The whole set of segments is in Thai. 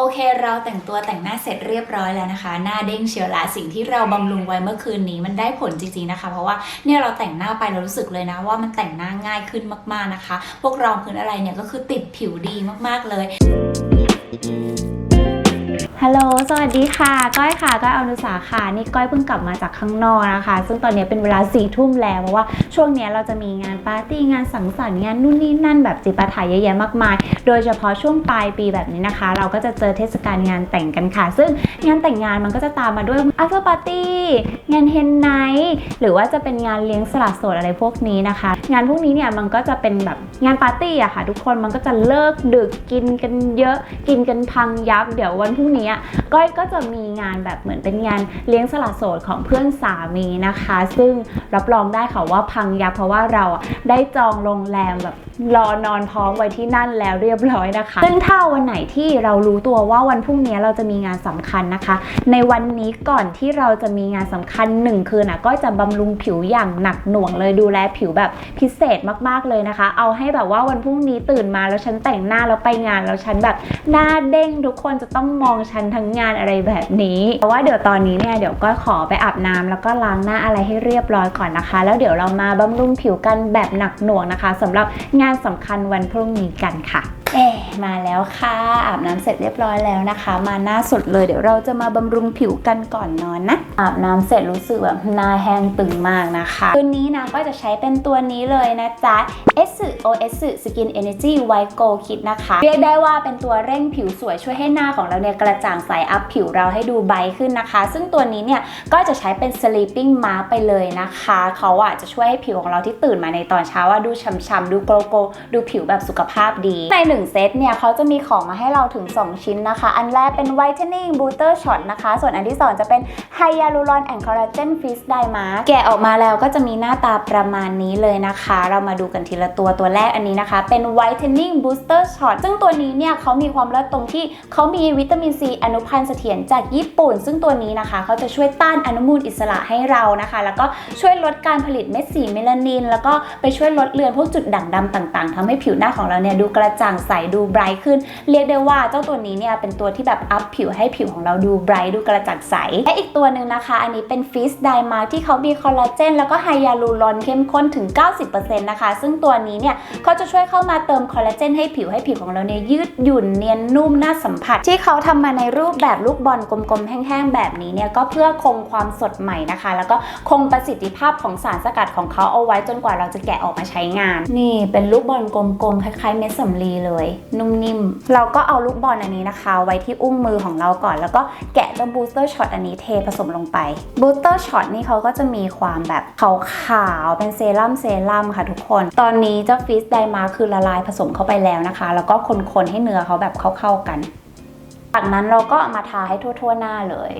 โอเค เราแต่งตัวแต่งหน้าเสร็จเรียบร้อยแล้วนะคะ หน้าเด้งเชียวละสิ่งที่เราบำรุงไว้เมื่อคืนนี้มันได้ผลจริงๆนะคะ เพราะว่าเนี่ยเราแต่งหน้าไปเรารู้สึกเลยนะ ว่ามันแต่งหน้าง่ายขึ้นมากๆนะคะ พวกรองพื้นอะไรเนี่ยก็คือติดผิวดีมากๆเลย ฮัลโหล สวัสดีค่ะ ก้อยค่ะ ก้อยอนุสาค่ะ นี่ก้อยเพิ่งกลับมาจากข้างนอกนะคะ ซึ่งตอนนี้เป็นเวลาสี่ทุ่มแล้วเพราะว่าช่วงนี้เราจะมีงานปาร์ตี้ งานสังสรรค์ งานนู่นนี่นั่นแบบจิปาถะเยอะแยะมากมาย โดยเฉพาะช่วงปลายปีแบบนี้นะคะ เราก็จะเจอเทศกาลงานแต่งกันค่ะ ซึ่งงานแต่งงานมันก็จะตามมาด้วย after party งานเฮนไนท์หรือว่าจะเป็นงานเลี้ยงสละโสดอะไรพวกนี้นะคะ งานพวกนี้เนี่ยมันก็จะเป็นแบบงานปาร์ตี้อะค่ะ ทุกคน มันก็จะเลิกดึกกินกันเยอะ กินกันพังยับ เดี๋ยววันพรุ่งนี้อะก้อยก็จะมีงานแบบเหมือนเป็นงานเลี้ยงสละโสดของเพื่อนสามีนะคะ ซึ่งรับรองได้ค่ะว่าพังยับเพราะว่าเราได้จองโรงแรมแบบ รอนอนพร้อมไว้ที่นั่นแล้วเรียบร้อยนะคะ ซึ่งถ้าวันไหนที่เรารู้ตัวว่าวันพรุ่งนี้เราจะมีงานสำคัญนะคะ ในวันนี้ก่อนที่เราจะมีงานสำคัญหนึ่งคืนนะก็จะบำรุงผิวอย่างหนักหน่วงเลยดูแลผิวแบบพิเศษมากๆเลยนะคะ เอาให้แบบว่าวันพรุ่งนี้ตื่นมาแล้วฉันแต่งหน้าแล้วไปงานแล้วฉันแบบหน้าเด้งทุกคนจะต้องมองฉันทั้งงานอะไรแบบนี้แต่ว่าเดี๋ยวตอนนี้เนี่ยเดี๋ยวก็ขอไปอาบน้ำแล้วก็ล้างหน้าอะไรให้เรียบร้อยก่อนนะคะ แล้วเดี๋ยวเรามาบำรุงผิวกันแบบหนักหน่วงนะคะสำหรับงานานสำคัญวันพรุ่งนี้กันค่ะ เอ๊มาแล้วค่ะ อาบน้ำเสร็จเรียบร้อยแล้วนะคะ มาหน้าสดเลยเดี๋ยวเราจะมาบำรุงผิวกันก่อนนอนนะ อาบน้ำเสร็จรู้สึกแบบหน้าแห้งตึงมากนะคะตัวนี้นะก็จะใช้เป็นตัวนี้เลยนะจ๊ะ S OS Skin Energy White Glow Kit นะคะ เรียกได้ว่าเป็นตัวเร่งผิวสวยช่วยให้หน้าของเราเนี่ยกระจ่างใสอัพผิวเราให้ดูไบขึ้นนะคะ ซึ่งตัวนี้เนี่ยก็จะใช้เป็น sleeping mask ไปเลยนะคะ เขาอะจะช่วยให้ผิวของเราที่ตื่นมาในตอนเช้าว่าดูช่ำๆดูโกลโกดูผิวแบบสุขภาพดีในหนึ่ง1 เซตเนี่ยเขาจะมีของมาให้เราถึง 2 ชิ้นนะคะ อันแรกเป็น whitening booster shot นะคะ ส่วนอันที่ 2 จะเป็น hyaluron and collagen fizz dye mask แกะออกมาแล้วก็จะมีหน้าตาประมาณนี้เลยนะคะ เรามาดูกันทีละตัวตัวแรกอันนี้นะคะ เป็น whitening booster shot ซึ่งตัวนี้เนี่ยเขามีความเลิศตรงที่เขามีวิตามินซีอนุพันธ์เสถียรจากญี่ปุ่น ซึ่งตัวนี้นะคะเขาจะช่วยต้านอนุมูลอิสระให้เรานะคะ แล้วก็ช่วยลดการผลิตเม็ดสีเมลานิน แล้วก็ไปช่วยลดเลือนพวกจุดด่างดำต่าง ๆทำให้ผิวหน้าของเราเนี่ยดูกระจ่างใสดูไบรท์ขึ้น เรียกได้ว่าเจ้าตัวนี้เนี่ยเป็นตัวที่แบบอัพผิวให้ผิวของเราดูไบรท์ดูกระจ่างใส และอีกตัวหนึ่งนะคะ อันนี้เป็นฟิสไดมาที่เขามีคอลลาเจนแล้วก็ไฮยาลูรอนเข้มข้นถึง 90%นะคะ ซึ่งตัวนี้เนี่ยเขาจะช่วยเข้ามาเติมคอลลาเจนให้ผิวให้ผิวของเราเนี่ยยืดหยุ่นเนียนนุ่มน่าสัมผัส ที่เขาทำมาในรูปแบบลูกบอลกลมๆ แห้งๆ แบบนี้เนี่ยก็เพื่อคงความสดใหม่นะคะ แล้วก็คงประสิทธิภาพของสารสกัดของเขาเอาไว้จนกว่าเราจะแกะออกมาใช้งาน นี่เป็นลูกบอลกลมๆ คล้ายๆ เม็ดสำลีเลยนุ่มนิ่ม เราก็เอาลูกบอลอันนี้นะคะ ไว้ที่อุ้งมือของเราก่อน แล้วก็แกะตัวบูสเตอร์ช็อตอันนี้เทผสมลงไปบูสเตอร์ช็อตนี่เขาก็จะมีความแบบขาวๆเป็นเซรั่มเซรั่มค่ะทุกคน ตอนนี้เจ้าฟิสไดมาคือละลายผสมเข้าไปแล้วนะคะ แล้วก็คนๆให้เนื้อเขาแบบเข้าๆกัน จากนั้นเราก็ามาทาให้ทั่วๆหน้าเลย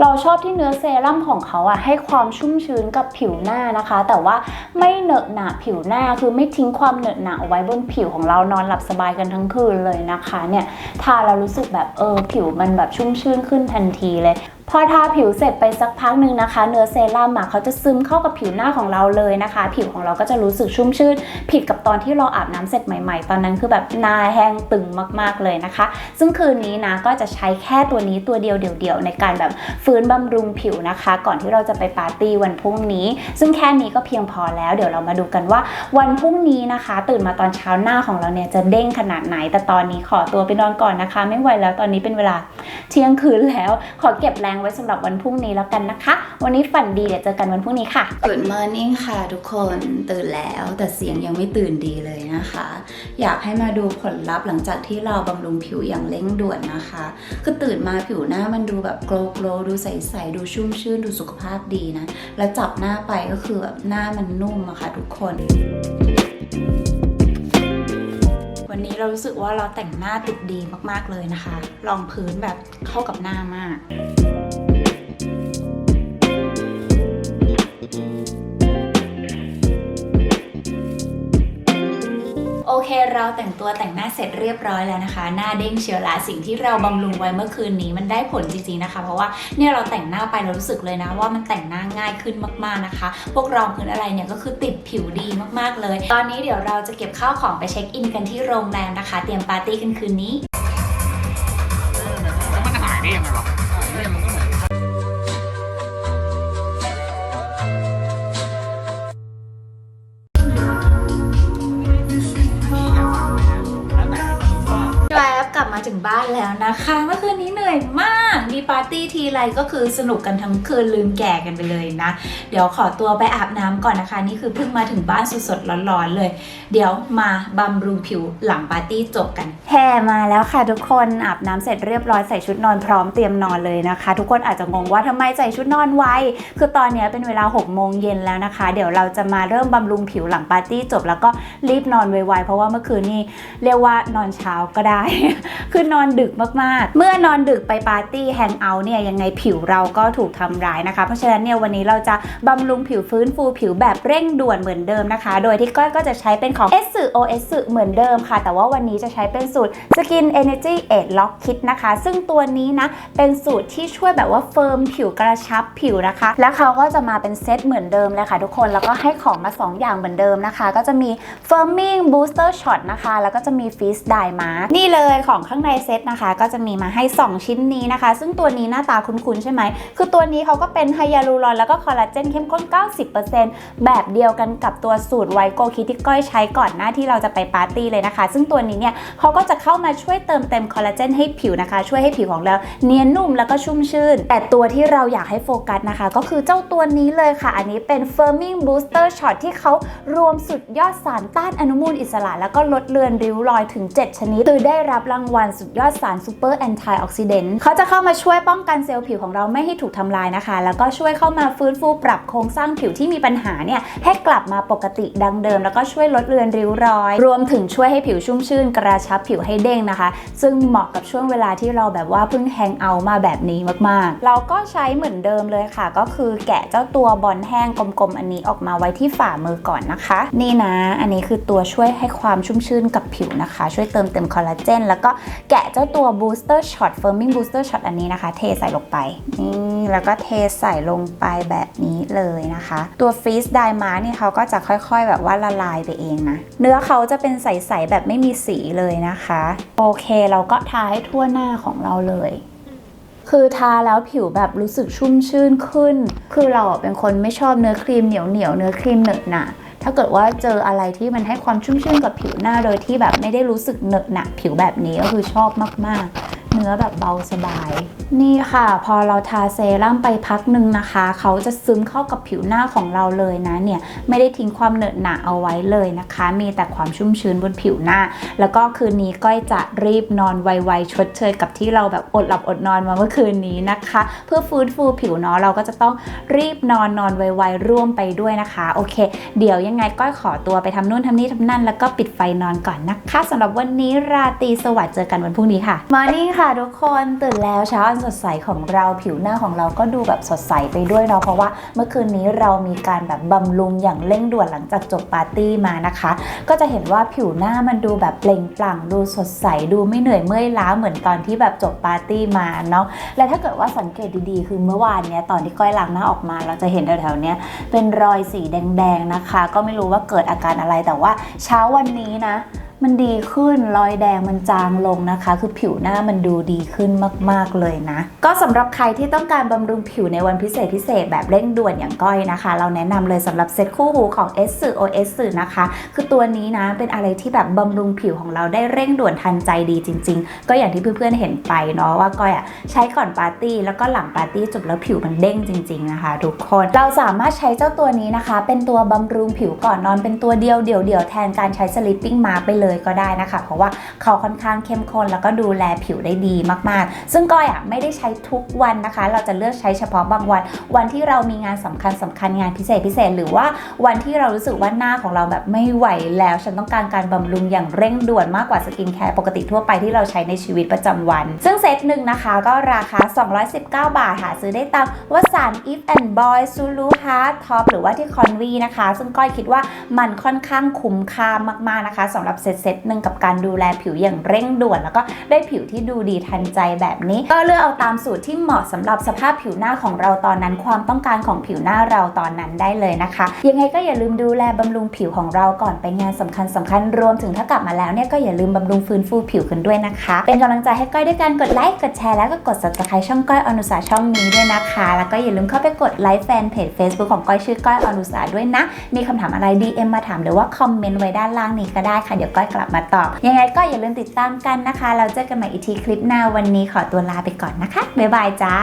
เราชอบที่เนื้อเซรั่มของเขาอะให้ความชุ่มชื้นกับผิวหน้านะคะ แต่ว่าไม่เหนอะหนะผิวหน้าคือไม่ทิ้งความเหนอะหนะเอาไว้บนผิวของเรานอนหลับสบายกันทั้งคืนเลยนะคะเนี่ยทาแล้วรู้สึกแบบเออผิวมันแบบชุ่มชื่นขึ้นทันทีเลย พอทาผิวเสร็จไปสักพักหนึ่งนะคะ เนื้อเซรั่มอะเขาจะซึมเข้ากับผิวหน้าของเราเลยนะคะ ผิวของเราก็จะรู้สึกชุ่มชื่น ผิดกับตอนที่เราอาบน้ำเสร็จใหม่ๆ ตอนนั้นคือแบบหน้าแห้งตึงมากๆเลยนะคะ ซึ่งคืนนี้นะก็จะใช้แค่ตัวนี้ตัวเดียวเดี่ยวๆในการแบบฟื้นบำรุงผิวนะคะ ก่อนที่เราจะไปปาร์ตี้วันพรุ่งนี้ ซึ่งแค่นี้ก็เพียงพอแล้วเดี๋ยวเรามาดูกันว่าวันพรุ่งนี้นะคะ ตื่นมาตอนเช้าหน้าของเราเนี่ยจะเด้งขนาดไหน แต่ตอนนี้ขอตัวไปนอนก่อนนะคะ ไม่ไหวแล้วตอนนี้เป็นเวลาเที่ยงคืนแล้วขอเก็บแรงไว้สำหรับวันพรุ่งนี้แล้วกันนะคะ วันนี้ฝันดีเดี๋ยวเจอกันวันพรุ่งนี้ค่ะ Good morning ค่ะทุกคนตื่นแล้วแต่เสียงยังไม่ตื่นดีเลยนะคะ อยากให้มาดูผลลัพธ์หลังจากที่เราบำรุงผิวอย่างเร่งด่วนนะคะคือตื่นมาผิวหน้ามันดูแบบโกลโกลดูใสๆดูชุ่มชื่นดูสุขภาพดีนะ แล้วจับหน้าไปก็คือแบบหน้ามันนุ่มอะค่ะทุกคนวันนี้เรารู้สึกว่าเราแต่งหน้าติดดีมากๆเลยนะคะ รองพื้นแบบเข้ากับหน้ามาก โอเคเราแต่งตัวแต่งหน้าเสร็จเรียบร้อยแล้วนะคะ หน้าเด้งเชียวละสิ่งที่เราบำรุงไว้เมื่อคืนนี้มันได้ผลจริงๆนะคะ เพราะว่าเนี่ยเราแต่งหน้าไปเรารู้สึกเลยนะ ว่ามันแต่งหน้าง่ายขึ้นมากๆนะคะ พวกรองพื้นอะไรเนี่ยก็คือติดผิวดีมากๆเลย ตอนนี้เดี๋ยวเราจะเก็บข้าวของไปเช็คอินกันที่โรงแรมนะคะ เตรียมปาร์ตี้กันคืนนี้ลี่ยมไงวะเลี่ยมมัน ลับมาถึงบ้านแล้วนะคะ เมื่อคืนนี้เหนื่อยมาก มีปาร์ตี้ทีไรก็คือสนุกกันทั้งคืนลืมแก่กันไปเลยนะ เดี๋ยวขอตัวไปอาบน้ำก่อนนะคะ นี่คือเพิ่งมาถึงบ้านสดๆร้อนๆเลย เดี๋ยวมาบำรุงผิวหลังปาร์ตี้จบกันแห่มาแล้วค่ะทุกคนอาบน้ำเสร็จเรียบร้อยใส่ชุดนอนพร้อมเตรียมนอนเลยนะคะ ทุกคนอาจจะงงว่าทำไมใส่ชุดนอนไวคือตอนนี้เป็นเวลา6โมงเย็นแล้วนะคะ เดี๋ยวเราจะมาเริ่มบำรุงผิวหลังปาร์ตี้จบแล้วก็รีบนอนไวๆเพราะว่าเมื่อคืนนี้เรียกว่านอนเช้าก็ได้คือนอนดึกมากๆ เมื่อนอนดึกไปปาร์ตี้แฮงเอาท์เนี่ยยังไงผิวเราก็ถูกทำร้ายนะคะ เพราะฉะนั้นเนี่ยวันนี้เราจะบำรุงผิวฟื้นฟูผิวแบบเร่งด่วนเหมือนเดิมนะคะ โดยที่ก้อยก็จะใช้เป็นของ S สื่อสื่อเหมือนเดิมค่ะ แต่ว่าวันนี้จะใช้เป็นสูตร Skin Energy 8 Lock Kit นะคะ ซึ่งตัวนี้นะ เป็นสูตรที่ช่วยแบบว่าเฟิร์มผิวกระชับผิวนะคะ แล้วเขาก็จะมาเป็นเซตเหมือนเดิมเลยค่ะทุกคนแล้วก็ให้ของมา 2 อย่างเหมือนเดิมนะคะ ก็จะมี Firming Booster Shot นะคะ แล้วก็จะมี Fizz Dye Mask นี่เลยของข้างในเซตนะคะ ก็จะมีมาให้ 2 ชิ้นนี้นะคะ ซึ่งตัวนี้หน้าตาคุ้นๆใช่ไหม คือตัวนี้เขาก็เป็นไฮยาลูรอนแล้วก็คอลลาเจนเข้มข้น 90%แบบเดียวกันกับตัวสูตรไวโกคิที่ก้อยใช้ก่อนหน้าที่เราจะไปปาร์ตี้เลยนะคะ ซึ่งตัวนี้เนี่ยเขาก็จะเข้ามาช่วยเติมเต็มคอลลาเจนให้ผิวนะคะ ช่วยให้ผิวของเราเนียนนุ่มแล้วก็ชุ่มชื่น แต่ตัวที่เราอยากให้โฟกัสนะคะ ก็คือเจ้าตัวนี้เลยค่ะ อันนี้เป็น Firming Booster Shot ที่เขารวมสุดยอดสารต้านอนุมูลอิสระ แล้วก็ลดเลือนริ้วรอยถึง 7 ชนิดโดยได้รับรางวัลสุดยอดสารซูเปอร์แอนตี้ออกซิเดนต์เขาจะเข้ามาช่วยป้องกันเซลล์ผิวของเราไม่ให้ถูกทำลายนะคะ แล้วก็ช่วยเข้ามาฟื้นฟูปรับโครงสร้างผิวที่มีปัญหาเนี่ยให้กลับมาปกติดังเดิม แล้วก็ช่วยลดเลือนริ้วรอย รวมถึงช่วยให้ผิวชุ่มชื่น กระชับผิวให้เด้งนะคะ ซึ่งเหมาะกับช่วงเวลาที่เราแบบว่าเพิ่งแฮงเอามาแบบนี้มากๆ เราก็ใช้เหมือนเดิมเลยค่ะ ก็คือแกะเจ้าตัวบอลแห้งกลมๆอันนี้ออกมาไว้ที่ฝ่ามือก่อนนะคะ นี่นะ อันนี้คือตัวช่วยให้ความชุ่มชื่นกับผิวนะคะ ช่วยเติมเต็มคอลลาเจนแล้วก็แกะเจ้าตัว booster shot firming booster shot อันนี้นะคะ เทใส่ลงไป นี่แล้วก็เทใส่ลงไปแบบนี้เลยนะคะ ตัวฟรีสไดมานี่เขาก็จะค่อยๆ แบบว่าละลายไปเองนะ เนื้อเขาจะเป็นใสๆแบบไม่มีสีเลยนะคะ โอเคเราก็ทาให้ทั่วหน้าของเราเลยคือทาแล้วผิวแบบรู้สึกชุ่มชื่นขึ้น คือเราเป็นคนไม่ชอบเนื้อครีมเหนียวเหนียวๆเนื้อครีมเหนอะหนะ ถ้าเกิดว่าเจออะไรที่มันให้ความชุ่มชื่นกับผิวหน้าโดยที่แบบไม่ได้รู้สึกเหนอะหนะผิวแบบนี้ก็คือชอบมากๆ เนื้อแบบเบาสบาย นี่ค่ะ พอเราทาเซรั่มไปพักหนึ่งนะคะ เขาจะซึมเข้ากับผิวหน้าของเราเลยนะเนี่ยไม่ได้ทิ้งความเหนอะหนะเอาไว้เลยนะคะ มีแต่ความชุ่มชื้นบนผิวหน้า แล้วก็คืนนี้ก้อยจะรีบนอนไวๆชดเชยกับที่เราแบบอดหลับอดนอนมาเมื่อคืนนี้นะคะ เพื่อฟื้นฟูผิวเนาะเราก็จะต้องรีบนอนนอนไวๆร่วมไปด้วยนะคะ โอเค เดี๋ยวยังไงก้อยขอตัวไปทำนู่นทำนี่ทำนั่น แล้วก็ปิดไฟนอนก่อนนะคะสำหรับวันนี้ราตรีสวัสดิ์เจอกันวันพรุ่งนี้ค่ะมานี่งค่ะทุกคนตื่นแล้วเช้าสดใสของเราผิวหน้าของเราก็ดูแบบสดใสไปด้วยเนาะเพราะว่าเมื่อคืนนี้เรามีการแบบบำรุงอย่างเร่งด่วนหลังจากจบปาร์ตี้มานะคะ ก็จะเห็นว่าผิวหน้ามันดูแบบเปล่งปลั่งดูสดใสดูไม่เหนื่อยเมื่อยล้าเหมือนตอนที่แบบจบปาร์ตี้มาเนาะและถ้าเกิดว่าสังเกตดีๆ คือเมื่อวานเนี้ยตอนที่ก้อยล้างหน้าออกมา เราจะเห็นแถวๆเนี้ยเป็นรอยสีแดงๆนะคะ ก็ไม่รู้ว่าเกิดอาการอะไรแต่ว่าเช้าวันนี้นะ มันดีขึ้นรอยแดงมันจางลงนะคะ คือผิวหน้ามันดูดีขึ้นมาก ๆ เลยนะ ก็สำหรับใครที่ต้องการบำรุงผิวในวันพิเศษพิเศษแบบเร่งด่วนอย่างก้อยนะคะ เราแนะนำเลยสำหรับเซ็ตคู่หูของ S สื่อ OS สื่อนะคะ คือตัวนี้นะเป็นอะไรที่แบบบำรุงผิวของเราได้เร่งด่วนทันใจดีจริง ๆ ก็อย่างที่เพื่อนๆเห็นไปเนาะว่าก้อยอะใช้ก่อนปาร์ตี้แล้วก็หลังปาร์ตี้จบแล้วผิวมันเด้งจริง ๆนะคะ ทุกคนเราสามารถใช้เจ้าตัวนี้นะคะ เป็นตัวบำรุงผิวก่อนนอนเป็นตัวเดียวเดี่ยวๆแทนการใช้สลิปปิ้งมาไปเลยยก็ได้นะคะ เพราะว่าเขาค่อนข้างเข้มข้นแล้วก็ดูแลผิวได้ดีมากๆ ซึ่งก้อยอะไม่ได้ใช้ทุกวันนะคะ เราจะเลือกใช้เฉพาะบางวัน วันที่เรามีงานสำคัญสำคัญงานพิเศษพิเศษ หรือว่าวันที่เรารู้สึกว่าหน้าของเราแบบไม่ไหวแล้วฉันต้องการการบำรุงอย่างเร่งด่วนมากกว่าสกินแคร์ปกติทั่วไปที่เราใช้ในชีวิตประจำวัน ซึ่งเซตหนึ่งนะคะก็ราคา 219 บาทหาซื้อได้ตามวสาน If and Boy ซูลูฮาร์ท็อปหรือว่าที่คอนวีนะคะ ซึ่งก้อยคิดว่ามันค่อนข้างคุ้มค่ามากๆนะคะสำหรับเซตเซตหนึ่งกับการดูแลผิวอย่างเร่งด่วน แล้วก็ได้ผิวที่ดูดีทันใจแบบนี้ ก็เลือกเอาตามสูตรที่เหมาะสำหรับสภาพผิวหน้าของเราตอนนั้น ความต้องการของผิวหน้าเราตอนนั้นได้เลยนะคะ ยังไงก็อย่าลืมดูแลบำรุงผิวของเราก่อนไปงานสำคัญสำคัญรวมถึงถ้ากลับมาแล้วเนี่ยก็อย่าลืมบำรุงฟื้นฟูผิวกันด้วยนะคะ เป็นกำลังใจให้ก้อยด้วยการกดไลค์กดแชร์แล้วก็กด subscribe ช่องก้อยอนุสาช่องนี้ด้วยนะคะ แล้วก็อย่าลืมเข้าไปกดไลค์แฟนเพจ Facebook ของก้อยชื่อก้อยอนุสาด้วยนะ มีคำถามอะไร DM มาถามหรือว่าคอมเมนต์ไว้ด้านล่างนี้ก็ได้ค่ะเดี๋ยวก้อยกลับมาตอบ ยังไงก็อย่าลืมติดตามกันนะคะ เราเจอกันใหม่อีกทีคลิปหน้าวันนี้ขอตัวลาไปก่อนนะคะ บ๊ายบายจ้า